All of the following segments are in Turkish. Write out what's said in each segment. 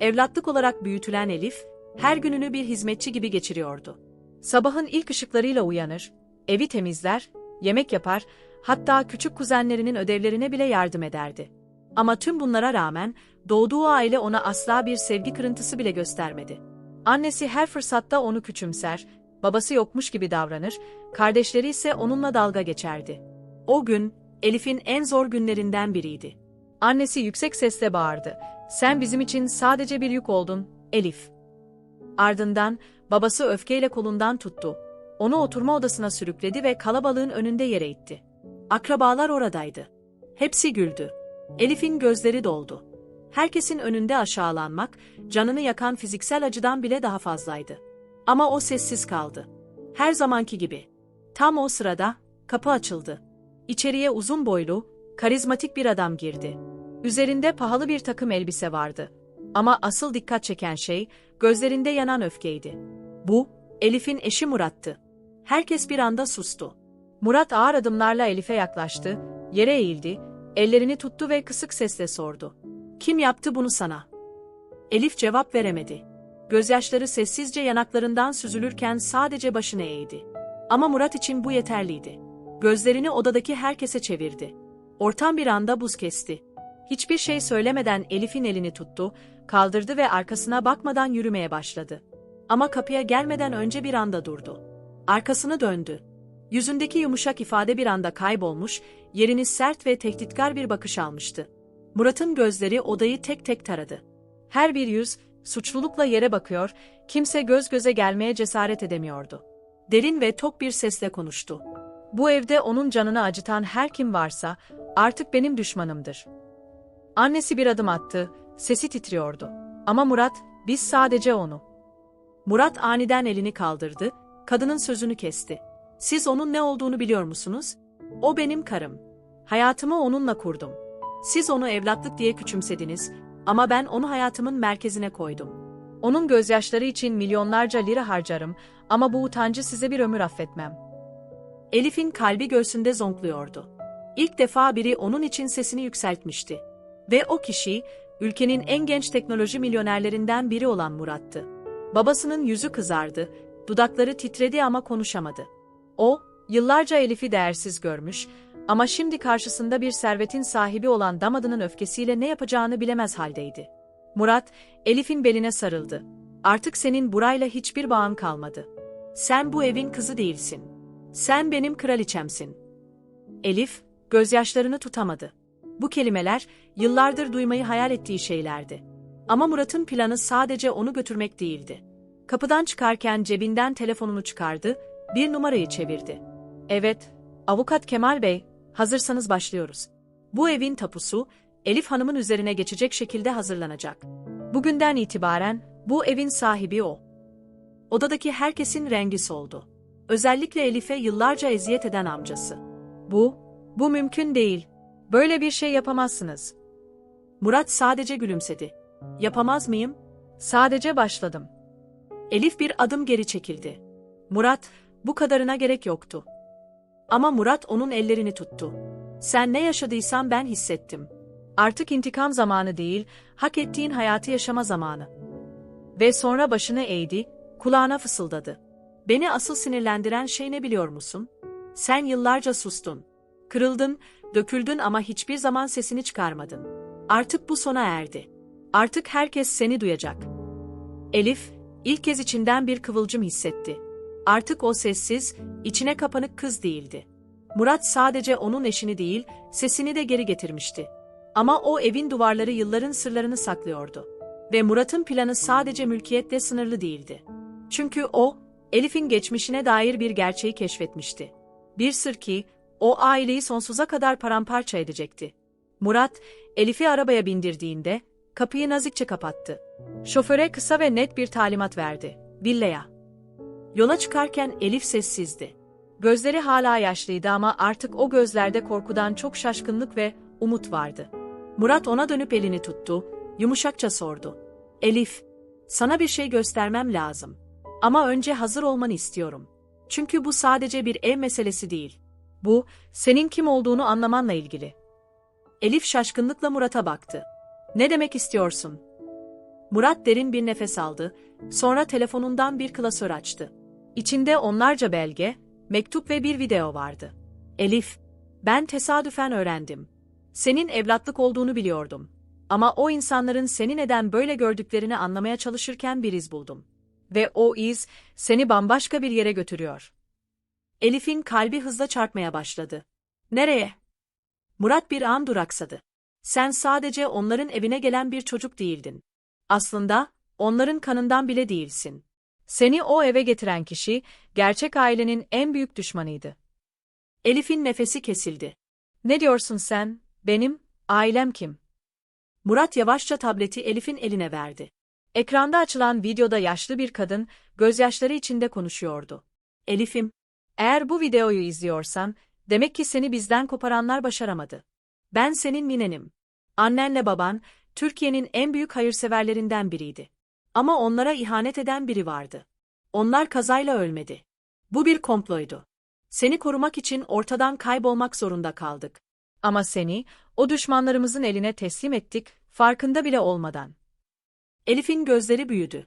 Evlatlık olarak büyütülen Elif, her gününü bir hizmetçi gibi geçiriyordu. Sabahın ilk ışıklarıyla uyanır, evi temizler, yemek yapar, hatta küçük kuzenlerinin ödevlerine bile yardım ederdi. Ama tüm bunlara rağmen doğduğu aile ona asla bir sevgi kırıntısı bile göstermedi. Annesi her fırsatta onu küçümser, babası yokmuş gibi davranır, kardeşleri ise onunla dalga geçerdi. O gün, Elif'in en zor günlerinden biriydi. Annesi yüksek sesle bağırdı. Sen bizim için sadece bir yük oldun, Elif. Ardından, babası öfkeyle kolundan tuttu. Onu oturma odasına sürükledi ve kalabalığın önünde yere itti. Akrabalar oradaydı. Hepsi güldü. Elif'in gözleri doldu. Herkesin önünde aşağılanmak, canını yakan fiziksel acıdan bile daha fazlaydı. Ama o sessiz kaldı. Her zamanki gibi. Tam o sırada, kapı açıldı. İçeriye uzun boylu, karizmatik bir adam girdi. Üzerinde pahalı bir takım elbise vardı. Ama asıl dikkat çeken şey, gözlerinde yanan öfkeydi. Bu, Elif'in eşi Murat'tı. Herkes bir anda sustu. Murat ağır adımlarla Elif'e yaklaştı, yere eğildi, ellerini tuttu ve kısık sesle sordu. Kim yaptı bunu sana? Elif cevap veremedi. Gözyaşları sessizce yanaklarından süzülürken sadece başını eğdi. Ama Murat için bu yeterliydi. Gözlerini odadaki herkese çevirdi. Ortam bir anda buz kesti. Hiçbir şey söylemeden Elif'in elini tuttu, kaldırdı ve arkasına bakmadan yürümeye başladı. Ama kapıya gelmeden önce bir anda durdu. Arkasını döndü. Yüzündeki yumuşak ifade bir anda kaybolmuş, yerini sert ve tehditkar bir bakış almıştı. Murat'ın gözleri odayı tek tek taradı. Her bir yüz, suçlulukla yere bakıyor, kimse göz göze gelmeye cesaret edemiyordu. Derin ve tok bir sesle konuştu. Bu evde onun canını acıtan her kim varsa, artık benim düşmanımdır. Annesi bir adım attı, sesi titriyordu. Ama Murat, biz sadece onu. Murat aniden elini kaldırdı, kadının sözünü kesti. Siz onun ne olduğunu biliyor musunuz? O benim karım. Hayatımı onunla kurdum. Siz onu evlatlık diye küçümsediniz ama ben onu hayatımın merkezine koydum. Onun gözyaşları için milyonlarca lira harcarım ama bu utancı size bir ömür affetmem. Elif'in kalbi göğsünde zonkluyordu. İlk defa biri onun için sesini yükseltmişti. Ve o kişi, ülkenin en genç teknoloji milyonerlerinden biri olan Murat'tı. Babasının yüzü kızardı, dudakları titredi ama konuşamadı. O, yıllarca Elif'i değersiz görmüş ama şimdi karşısında bir servetin sahibi olan damadının öfkesiyle ne yapacağını bilemez haldeydi. Murat, Elif'in beline sarıldı. Artık senin burayla hiçbir bağın kalmadı. Sen bu evin kızı değilsin. Sen benim kraliçemsin. Elif, gözyaşlarını tutamadı. Bu kelimeler, yıllardır duymayı hayal ettiği şeylerdi. Ama Murat'ın planı sadece onu götürmek değildi. Kapıdan çıkarken cebinden telefonunu çıkardı, bir numarayı çevirdi. Evet, avukat Kemal Bey, hazırsanız başlıyoruz. Bu evin tapusu, Elif Hanım'ın üzerine geçecek şekilde hazırlanacak. Bugünden itibaren, bu evin sahibi o. Odadaki herkesin rengi soldu. Özellikle Elif'e yıllarca eziyet eden amcası. Bu, bu mümkün değil. Böyle bir şey yapamazsınız. Murat sadece gülümsedi. Yapamaz mıyım? Sadece başladım. Elif bir adım geri çekildi. Murat, bu kadarına gerek yoktu. Ama Murat onun ellerini tuttu. Sen ne yaşadıysan ben hissettim. Artık intikam zamanı değil, hak ettiğin hayatı yaşama zamanı. Ve sonra başını eğdi, kulağına fısıldadı. Beni asıl sinirlendiren şey ne biliyor musun? Sen yıllarca sustun. Kırıldın, döküldün ama hiçbir zaman sesini çıkarmadın. Artık bu sona erdi. Artık herkes seni duyacak. Elif, ilk kez içinden bir kıvılcım hissetti. Artık o sessiz, içine kapanık kız değildi. Murat sadece onun eşini değil, sesini de geri getirmişti. Ama o evin duvarları yılların sırlarını saklıyordu. Ve Murat'ın planı sadece mülkiyetle sınırlı değildi. Çünkü o, Elif'in geçmişine dair bir gerçeği keşfetmişti. Bir sır ki, o aileyi sonsuza kadar paramparça edecekti. Murat, Elif'i arabaya bindirdiğinde, kapıyı nazikçe kapattı. Şoföre kısa ve net bir talimat verdi. Villaya. Yola çıkarken Elif sessizdi. Gözleri hala yaşlıydı ama artık o gözlerde korkudan çok şaşkınlık ve umut vardı. Murat ona dönüp elini tuttu, yumuşakça sordu. Elif, sana bir şey göstermem lazım. Ama önce hazır olmanı istiyorum. Çünkü bu sadece bir ev meselesi değil. Bu, senin kim olduğunu anlamanla ilgili. Elif şaşkınlıkla Murat'a baktı. Ne demek istiyorsun? Murat derin bir nefes aldı, sonra telefonundan bir klasör açtı. İçinde onlarca belge, mektup ve bir video vardı. Elif, ben tesadüfen öğrendim. Senin evlatlık olduğunu biliyordum. Ama o insanların seni neden böyle gördüklerini anlamaya çalışırken bir iz buldum. Ve o iz seni bambaşka bir yere götürüyor. Elif'in kalbi hızla çarpmaya başladı. Nereye? Murat bir an duraksadı. Sen sadece onların evine gelen bir çocuk değildin. Aslında onların kanından bile değilsin. Seni o eve getiren kişi gerçek ailenin en büyük düşmanıydı. Elif'in nefesi kesildi. Ne diyorsun sen? Benim, ailem kim? Murat yavaşça tableti Elif'in eline verdi. Ekranda açılan videoda yaşlı bir kadın, gözyaşları içinde konuşuyordu. Elif'im, eğer bu videoyu izliyorsan, demek ki seni bizden koparanlar başaramadı. Ben senin minenim. Annenle baban, Türkiye'nin en büyük hayırseverlerinden biriydi. Ama onlara ihanet eden biri vardı. Onlar kazayla ölmedi. Bu bir komploydu. Seni korumak için ortadan kaybolmak zorunda kaldık. Ama seni, o düşmanlarımızın eline teslim ettik, farkında bile olmadan. Elif'in gözleri büyüdü.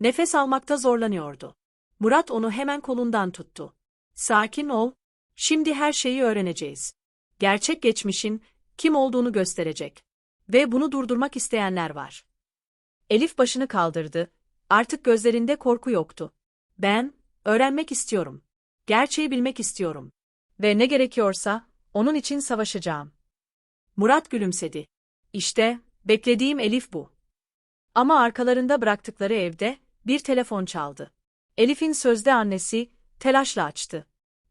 Nefes almakta zorlanıyordu. Murat onu hemen kolundan tuttu. Sakin ol, şimdi her şeyi öğreneceğiz. Gerçek geçmişin kim olduğunu gösterecek. Ve bunu durdurmak isteyenler var. Elif başını kaldırdı. Artık gözlerinde korku yoktu. Ben, öğrenmek istiyorum. Gerçeği bilmek istiyorum. Ve ne gerekiyorsa, onun için savaşacağım. Murat gülümsedi. İşte, beklediğim Elif bu. Ama arkalarında bıraktıkları evde, bir telefon çaldı. Elif'in sözde annesi, telaşla açtı.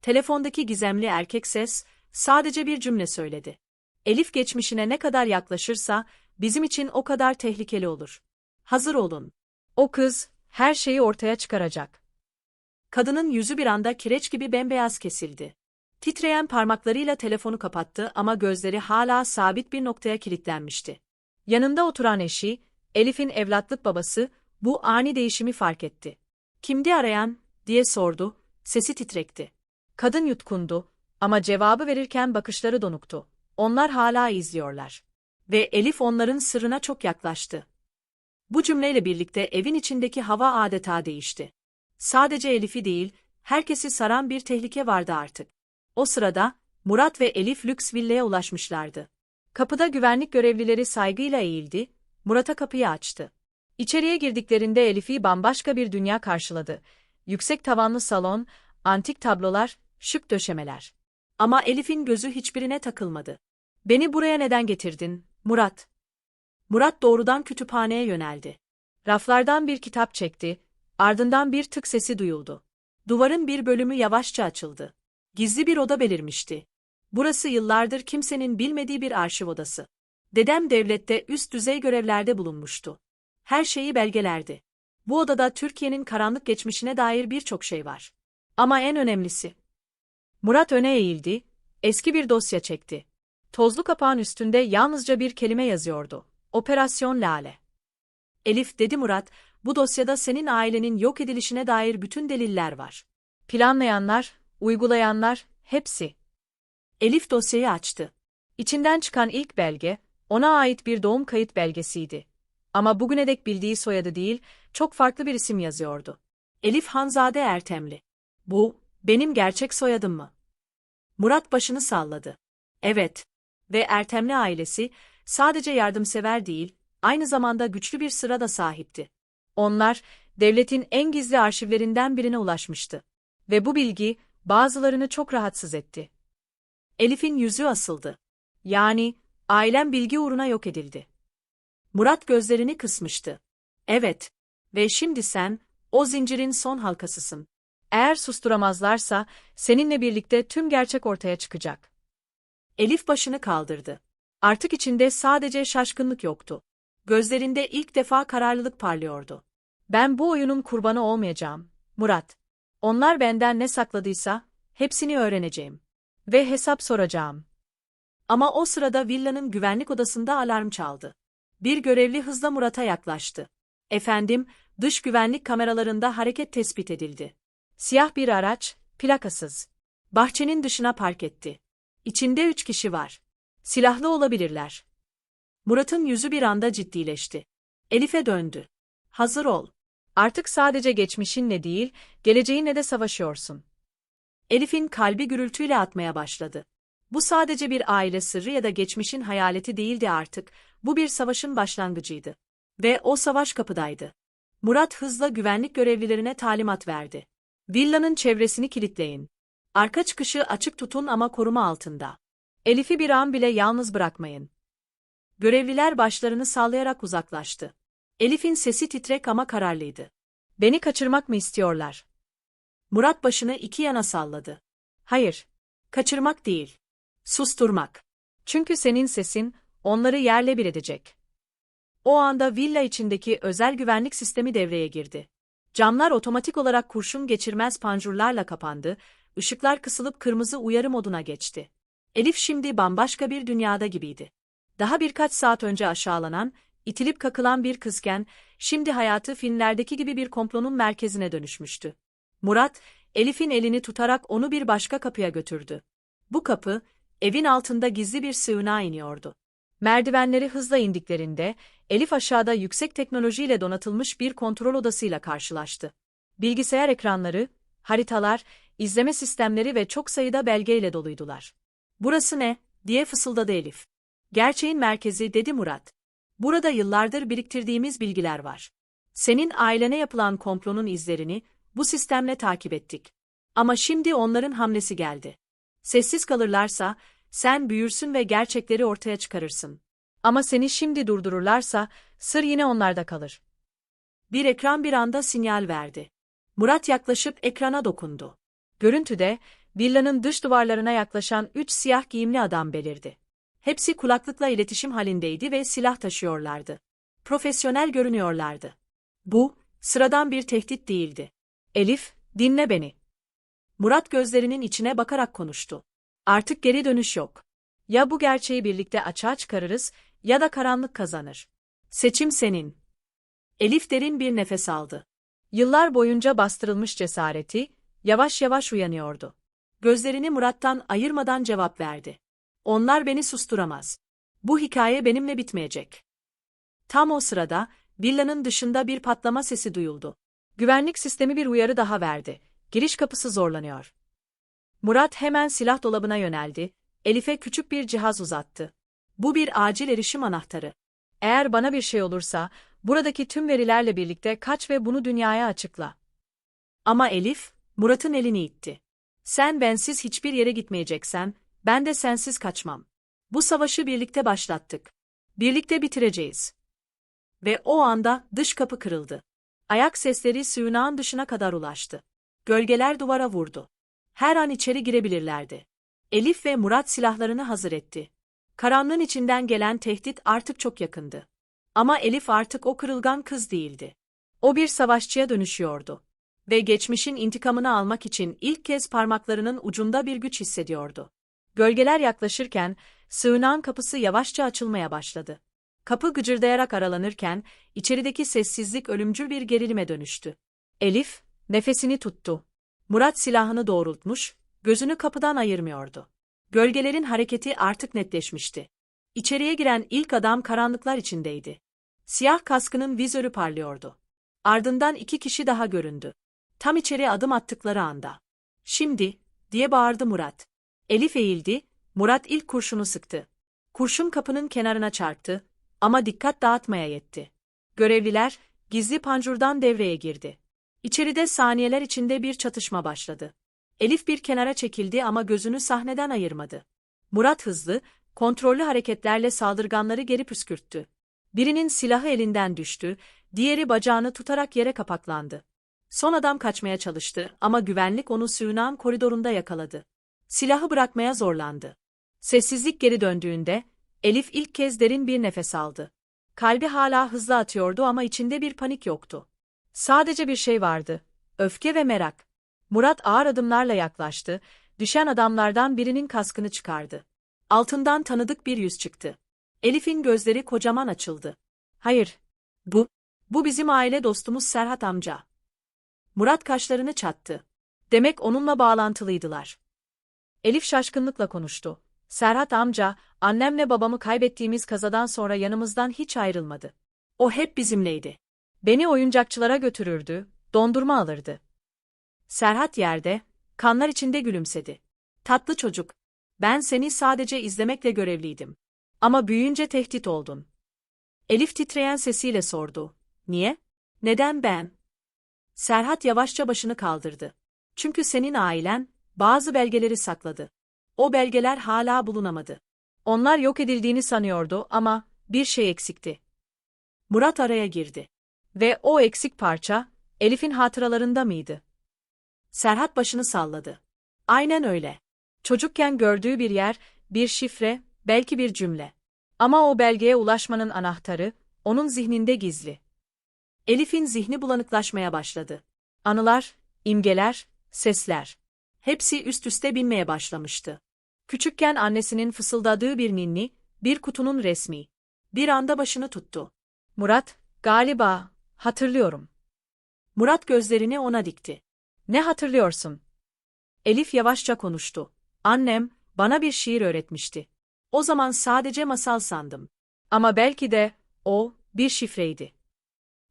Telefondaki gizemli erkek ses, sadece bir cümle söyledi. Elif geçmişine ne kadar yaklaşırsa, bizim için o kadar tehlikeli olur. Hazır olun. O kız, her şeyi ortaya çıkaracak. Kadının yüzü bir anda kireç gibi bembeyaz kesildi. Titreyen parmaklarıyla telefonu kapattı ama gözleri hala sabit bir noktaya kilitlenmişti. Yanında oturan eşi, Elif'in evlatlık babası, bu ani değişimi fark etti. Kimdi arayan, diye sordu, sesi titrekti. Kadın yutkundu ama cevabı verirken bakışları donuktu. Onlar hala izliyorlar. Ve Elif onların sırrına çok yaklaştı. Bu cümleyle birlikte evin içindeki hava adeta değişti. Sadece Elif'i değil, herkesi saran bir tehlike vardı artık. O sırada, Murat ve Elif lüks villaya ulaşmışlardı. Kapıda güvenlik görevlileri saygıyla eğildi, Murat'a kapıyı açtı. İçeriye girdiklerinde Elif'i bambaşka bir dünya karşıladı. Yüksek tavanlı salon, antik tablolar, şık döşemeler. Ama Elif'in gözü hiçbirine takılmadı. Beni buraya neden getirdin, Murat? Murat doğrudan kütüphaneye yöneldi. Raflardan bir kitap çekti, ardından bir tık sesi duyuldu. Duvarın bir bölümü yavaşça açıldı. Gizli bir oda belirmişti. Burası yıllardır kimsenin bilmediği bir arşiv odası. Dedem devlette üst düzey görevlerde bulunmuştu. Her şeyi belgelerdi. Bu odada Türkiye'nin karanlık geçmişine dair birçok şey var. Ama en önemlisi. Murat öne eğildi, eski bir dosya çekti. Tozlu kapağın üstünde yalnızca bir kelime yazıyordu. Operasyon Lale. Elif dedi Murat, bu dosyada senin ailenin yok edilişine dair bütün deliller var. Planlayanlar, uygulayanlar, hepsi. Elif dosyayı açtı. İçinden çıkan ilk belge, ona ait bir doğum kayıt belgesiydi. Ama bugüne dek bildiği soyadı değil, çok farklı bir isim yazıyordu. Elif Hanzade Ertemli. Bu, benim gerçek soyadım mı? Murat başını salladı. Evet. Ve Ertemli ailesi, sadece yardımsever değil, aynı zamanda güçlü bir sıra da sahipti. Onlar, devletin en gizli arşivlerinden birine ulaşmıştı. Ve bu bilgi, bazılarını çok rahatsız etti. Elif'in yüzü asıldı. Yani, ailem bilgi uğruna yok edildi. Murat gözlerini kısmıştı. Evet. Ve şimdi sen, o zincirin son halkasısın. Eğer susturamazlarsa, seninle birlikte tüm gerçek ortaya çıkacak. Elif başını kaldırdı. Artık içinde sadece şaşkınlık yoktu. Gözlerinde ilk defa kararlılık parlıyordu. Ben bu oyunun kurbanı olmayacağım, Murat. Onlar benden ne sakladıysa, hepsini öğreneceğim. Ve hesap soracağım. Ama o sırada villanın güvenlik odasında alarm çaldı. Bir görevli hızla Murat'a yaklaştı. Efendim, dış güvenlik kameralarında hareket tespit edildi. Siyah bir araç, plakasız. Bahçenin dışına park etti. İçinde üç kişi var. Silahlı olabilirler. Murat'ın yüzü bir anda ciddileşti. Elif'e döndü. Hazır ol. Artık sadece geçmişinle değil, geleceğinle de savaşıyorsun. Elif'in kalbi gürültüyle atmaya başladı. Bu sadece bir aile sırrı ya da geçmişin hayaleti değildi artık, bu bir savaşın başlangıcıydı. Ve o savaş kapıdaydı. Murat hızla güvenlik görevlilerine talimat verdi. Villanın çevresini kilitleyin. Arka çıkışı açık tutun ama koruma altında. Elif'i bir an bile yalnız bırakmayın. Görevliler başlarını sallayarak uzaklaştı. Elif'in sesi titrek ama kararlıydı. Beni kaçırmak mı istiyorlar? Murat başını iki yana salladı. Hayır, kaçırmak değil. Susturmak. Çünkü senin sesin onları yerle bir edecek. O anda villa içindeki özel güvenlik sistemi devreye girdi. Camlar otomatik olarak kurşun geçirmez panjurlarla kapandı, ışıklar kısılıp kırmızı uyarı moduna geçti. Elif şimdi bambaşka bir dünyada gibiydi. Daha birkaç saat önce aşağılanan, itilip kakılan bir kızken, şimdi hayatı filmlerdeki gibi bir komplonun merkezine dönüşmüştü. Murat, Elif'in elini tutarak onu bir başka kapıya götürdü. Bu kapı, evin altında gizli bir sığınağa iniyordu. Merdivenleri hızla indiklerinde, Elif aşağıda yüksek teknolojiyle donatılmış bir kontrol odasıyla karşılaştı. Bilgisayar ekranları, haritalar, izleme sistemleri ve çok sayıda belgeyle doluydular. Burası ne? diye fısıldadı Elif. Gerçeğin merkezi dedi Murat. Burada yıllardır biriktirdiğimiz bilgiler var. Senin ailene yapılan komplonun izlerini bu sistemle takip ettik. Ama şimdi onların hamlesi geldi. Sessiz kalırlarsa sen büyürsün ve gerçekleri ortaya çıkarırsın. Ama seni şimdi durdururlarsa sır yine onlarda kalır. Bir ekran bir anda sinyal verdi. Murat yaklaşıp ekrana dokundu. Görüntüde villanın dış duvarlarına yaklaşan üç siyah giyimli adam belirdi. Hepsi kulaklıkla iletişim halindeydi ve silah taşıyorlardı. Profesyonel görünüyorlardı. Bu, sıradan bir tehdit değildi. Elif, dinle beni. Murat gözlerinin içine bakarak konuştu. Artık geri dönüş yok. Ya bu gerçeği birlikte açığa çıkarırız ya da karanlık kazanır. Seçim senin. Elif derin bir nefes aldı. Yıllar boyunca bastırılmış cesareti, yavaş yavaş uyanıyordu. Gözlerini Murat'tan ayırmadan cevap verdi. Onlar beni susturamaz. Bu hikaye benimle bitmeyecek. Tam o sırada, villanın dışında bir patlama sesi duyuldu. Güvenlik sistemi bir uyarı daha verdi. Giriş kapısı zorlanıyor. Murat hemen silah dolabına yöneldi, Elif'e küçük bir cihaz uzattı. Bu bir acil erişim anahtarı. Eğer bana bir şey olursa, buradaki tüm verilerle birlikte kaç ve bunu dünyaya açıkla. Ama Elif, Murat'ın elini itti. Sen bensiz hiçbir yere gitmeyeceksen, ben de sensiz kaçmam. Bu savaşı birlikte başlattık. Birlikte bitireceğiz. Ve o anda dış kapı kırıldı. Ayak sesleri sığınağın dışına kadar ulaştı. Gölgeler duvara vurdu. Her an içeri girebilirlerdi. Elif ve Murat silahlarını hazır etti. Karanlığın içinden gelen tehdit artık çok yakındı. Ama Elif artık o kırılgan kız değildi. O bir savaşçıya dönüşüyordu. Ve geçmişin intikamını almak için ilk kez parmaklarının ucunda bir güç hissediyordu. Gölgeler yaklaşırken, sığınağın kapısı yavaşça açılmaya başladı. Kapı gıcırdayarak aralanırken, içerideki sessizlik ölümcül bir gerilime dönüştü. Elif, nefesini tuttu. Murat silahını doğrultmuş, gözünü kapıdan ayırmıyordu. Gölgelerin hareketi artık netleşmişti. İçeriye giren ilk adam karanlıklar içindeydi. Siyah kaskının vizörü parlıyordu. Ardından iki kişi daha göründü. Tam içeri adım attıkları anda. Şimdi, diye bağırdı Murat. Elif eğildi, Murat ilk kurşunu sıktı. Kurşun kapının kenarına çarptı ama dikkat dağıtmaya yetti. Görevliler, gizli pancurdan devreye girdi. İçeride saniyeler içinde bir çatışma başladı. Elif bir kenara çekildi ama gözünü sahneden ayırmadı. Murat hızlı, kontrollü hareketlerle saldırganları geri püskürttü. Birinin silahı elinden düştü, diğeri bacağını tutarak yere kapaklandı. Son adam kaçmaya çalıştı ama güvenlik onu sığınağın koridorunda yakaladı. Silahı bırakmaya zorlandı. Sessizlik geri döndüğünde, Elif ilk kez derin bir nefes aldı. Kalbi hala hızlı atıyordu ama içinde bir panik yoktu. Sadece bir şey vardı, öfke ve merak. Murat ağır adımlarla yaklaştı, düşen adamlardan birinin kaskını çıkardı. Altından tanıdık bir yüz çıktı. Elif'in gözleri kocaman açıldı. Hayır, bu, bu bizim aile dostumuz Serhat amca. Murat kaşlarını çattı. Demek onunla bağlantılıydılar. Elif şaşkınlıkla konuştu. Serhat amca, annemle babamı kaybettiğimiz kazadan sonra yanımızdan hiç ayrılmadı. O hep bizimleydi. Beni oyuncakçılara götürürdü, dondurma alırdı. Serhat yerde, kanlar içinde gülümsedi. Tatlı çocuk, ben seni sadece izlemekle görevliydim. Ama büyüyünce tehdit oldun. Elif titreyen sesiyle sordu. Niye? Neden ben? Serhat yavaşça başını kaldırdı. Çünkü senin ailen, bazı belgeleri sakladı. O belgeler hala bulunamadı. Onlar yok edildiğini sanıyordu ama bir şey eksikti. Murat araya girdi. Ve o eksik parça, Elif'in hatıralarında mıydı? Serhat başını salladı. Aynen öyle. Çocukken gördüğü bir yer, bir şifre, belki bir cümle. Ama o belgeye ulaşmanın anahtarı, onun zihninde gizli. Elif'in zihni bulanıklaşmaya başladı. Anılar, imgeler, sesler. Hepsi üst üste binmeye başlamıştı. Küçükken annesinin fısıldadığı bir ninni, bir kutunun resmi. Bir anda başını tuttu. Murat, galiba, hatırlıyorum. Murat gözlerini ona dikti. Ne hatırlıyorsun? Elif yavaşça konuştu. Annem, bana bir şiir öğretmişti. O zaman sadece masal sandım. Ama belki de, o, bir şifreydi.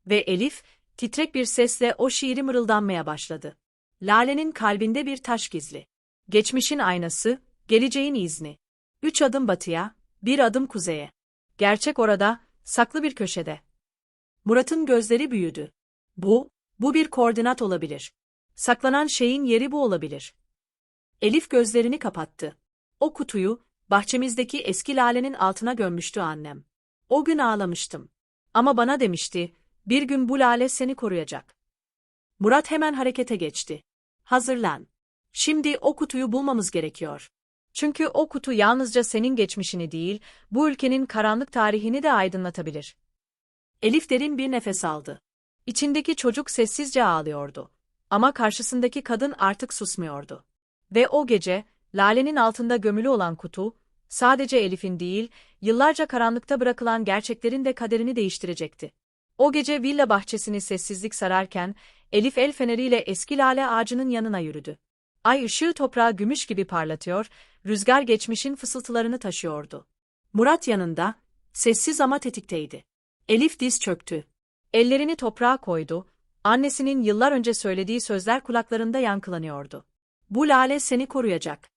Ve Elif, titrek bir sesle o şiiri mırıldanmaya başladı. Lale'nin kalbinde bir taş gizli. Geçmişin aynası, geleceğin izni. Üç adım batıya, bir adım kuzeye. Gerçek orada, saklı bir köşede. Murat'ın gözleri büyüdü. Bu, bu bir koordinat olabilir. Saklanan şeyin yeri bu olabilir. Elif gözlerini kapattı. O kutuyu, bahçemizdeki eski lalenin altına gömmüştü annem. O gün ağlamıştım. Ama bana demişti, bir gün bu lale seni koruyacak. Murat hemen harekete geçti. Hazırlan. Şimdi o kutuyu bulmamız gerekiyor. Çünkü o kutu yalnızca senin geçmişini değil, bu ülkenin karanlık tarihini de aydınlatabilir. Elif derin bir nefes aldı. İçindeki çocuk sessizce ağlıyordu. Ama karşısındaki kadın artık susmuyordu. Ve o gece, Lale'nin altında gömülü olan kutu, sadece Elif'in değil, yıllarca karanlıkta bırakılan gerçeklerin de kaderini değiştirecekti. O gece villa bahçesini sessizlik sararken, Elif el feneriyle eski lale ağacının yanına yürüdü. Ay ışığı toprağı gümüş gibi parlatıyor, rüzgar geçmişin fısıltılarını taşıyordu. Murat yanında, sessiz ama tetikteydi. Elif diz çöktü. Ellerini toprağa koydu, annesinin yıllar önce söylediği sözler kulaklarında yankılanıyordu. Bu lale seni koruyacak.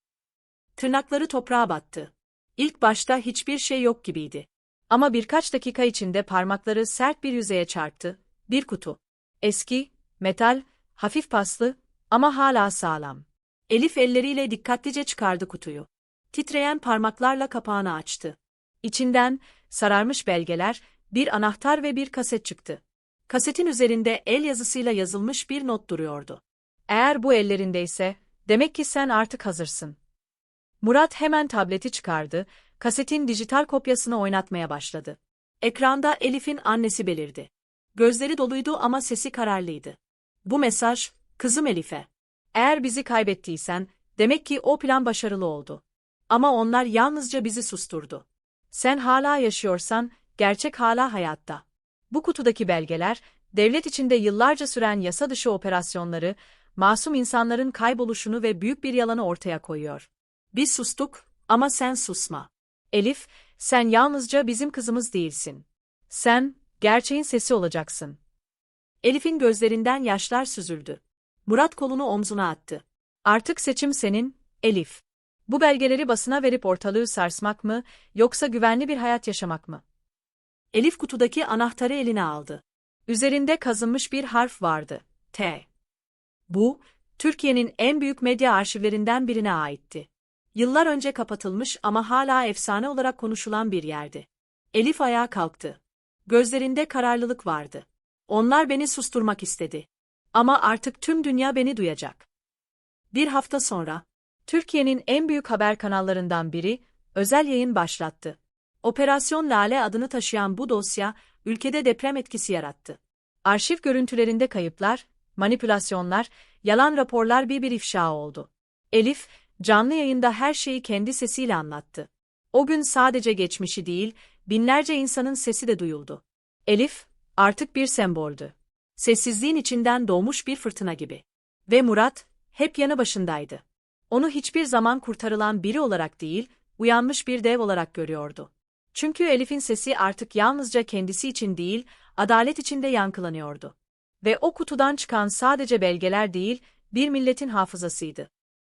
Tırnakları toprağa battı. İlk başta hiçbir şey yok gibiydi. Ama birkaç dakika içinde parmakları sert bir yüzeye çarptı, bir kutu. Eski, metal, hafif paslı ama hala sağlam. Elif elleriyle dikkatlice çıkardı kutuyu. Titreyen parmaklarla kapağını açtı. İçinden, sararmış belgeler, bir anahtar ve bir kaset çıktı. Kasetin üzerinde el yazısıyla yazılmış bir not duruyordu. Eğer bu ellerindeyse, demek ki sen artık hazırsın. Murat hemen tableti çıkardı, kasetin dijital kopyasını oynatmaya başladı. Ekranda Elif'in annesi belirdi. Gözleri doluydu ama sesi kararlıydı. Bu mesaj, kızım Elif'e. Eğer bizi kaybettiysen, demek ki o plan başarılı oldu. Ama onlar yalnızca bizi susturdu. Sen hala yaşıyorsan, gerçek hala hayatta. Bu kutudaki belgeler, devlet içinde yıllarca süren yasa dışı operasyonları, masum insanların kayboluşunu ve büyük bir yalanı ortaya koyuyor. Biz sustuk ama sen susma. Elif, sen yalnızca bizim kızımız değilsin. Sen, gerçeğin sesi olacaksın. Elif'in gözlerinden yaşlar süzüldü. Murat kolunu omzuna attı. Artık seçim senin, Elif. Bu belgeleri basına verip ortalığı sarsmak mı, yoksa güvenli bir hayat yaşamak mı? Elif kutudaki anahtarı eline aldı. Üzerinde kazınmış bir harf vardı. T. Bu, Türkiye'nin en büyük medya arşivlerinden birine aitti. Yıllar önce kapatılmış ama hala efsane olarak konuşulan bir yerdi. Elif ayağa kalktı. Gözlerinde kararlılık vardı. Onlar beni susturmak istedi. Ama artık tüm dünya beni duyacak. Bir hafta sonra, Türkiye'nin en büyük haber kanallarından biri, özel yayın başlattı. Operasyon Lale adını taşıyan bu dosya, ülkede deprem etkisi yarattı. Arşiv görüntülerinde kayıplar, manipülasyonlar, yalan raporlar bir bir ifşa oldu. Elif, canlı yayında her şeyi kendi sesiyle anlattı. O gün sadece geçmişi değil, binlerce insanın sesi de duyuldu. Elif, artık bir semboldü. Sessizliğin içinden doğmuş bir fırtına gibi. Ve Murat, hep yanı başındaydı. Onu hiçbir zaman kurtarılan biri olarak değil, uyanmış bir dev olarak görüyordu. Çünkü Elif'in sesi artık yalnızca kendisi için değil, adalet içinde yankılanıyordu. Ve o kutudan çıkan sadece belgeler değil, bir milletin hafızasıydı.